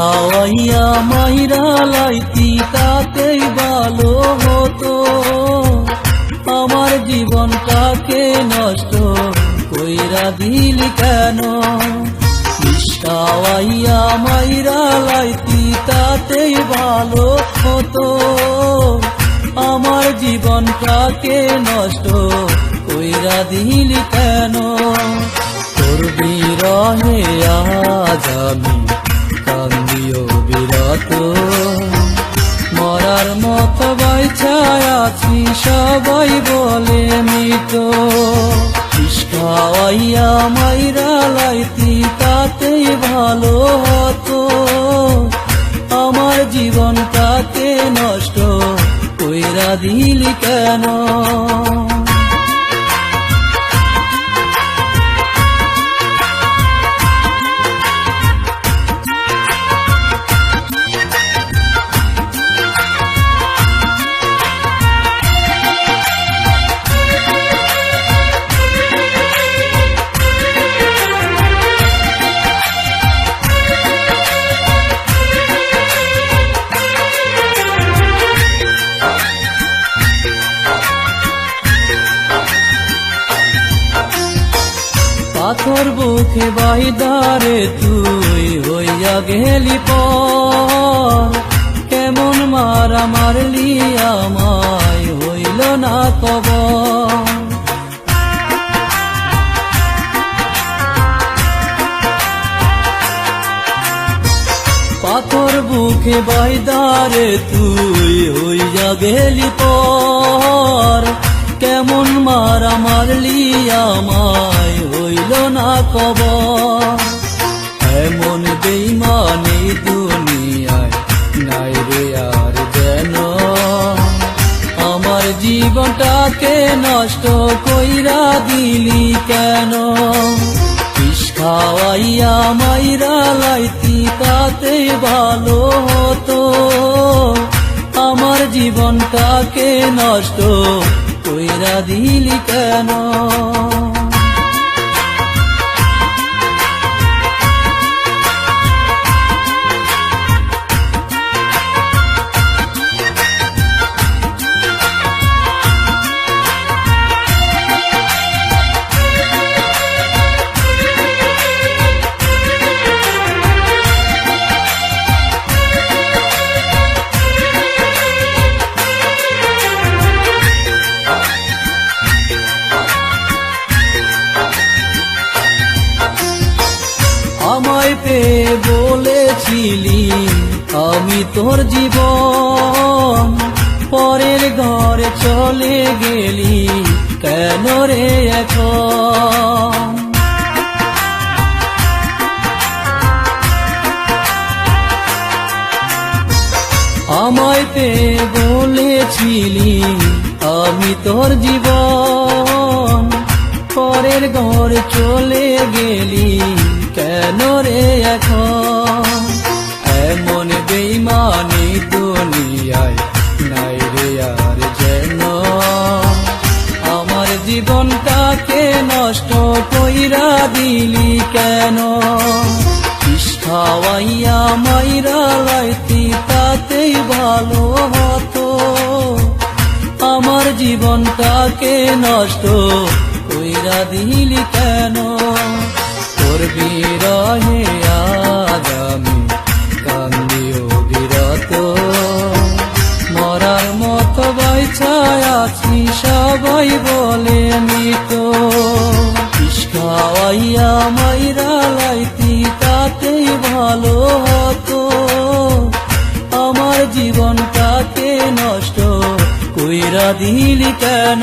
খাওয়াইয়া মাইরা লাইতি, তাতেই ভালো হতো। আমার জীবনটাকে নষ্ট কইরা দিলি কেন? খাওয়াইয়া মাইরা লাইতি, তাতেই ভালো হতো। আমার জীবনটাকে নষ্ট কইরা দিলি কেন? তোর বিরহে আজ আমি মরার মত বাইছায় আছি, সবাই বলে মৃত। খাওয়াইয়া মাইরা লাইতি, তাতেই ভালো হতো। আমার জীবন তাতে নষ্ট, কইরা দিলি কেন? পাথর বুকে বাইদারে তুই হইয়া গেলি পর কেমন মারা মারলি আমায় হইল না কবর। পাথর বুকে বাইদারে তুই হইয়া গেলি পর কেমন মারা মারলি আমায় হইল না কব। এমন বেইমানি দুনিয়ায় নাই রে আর যেন। আমার জীবনটাকে নষ্ট কইরা দিলি কেন? খাওয়াইয়া মাইরা লাইতি, তাতে ভালো হতো। আমার জীবনটাকে নষ্ট কইরা দিলি কেন? পেয়ে বলেছিলি, আমি তোর জীবন পরের ঘরে চলে গেলি, কেন রে এখন? পেয়ে বলেছিলি, আমি তোর জীবন পরের ঘর চলে গেলি যেন আমার জীবনটাকে নষ্ট কইরা দিলি কেন? খাওয়াইয়া মাইরা লাইতি, তাতেই ভালো হতো। আমার জীবনটাকে নষ্ট কইরা দিলি কেন? তোর বিরহে মরার মত বাইছায় ছায়াছি সবাই বলে নিত। ইস্কাওয়াইয়া মাইরা লাইতি, তাতেই ভালো হতো। আমার জীবনটাকে নষ্ট কইরা দিলি কেন?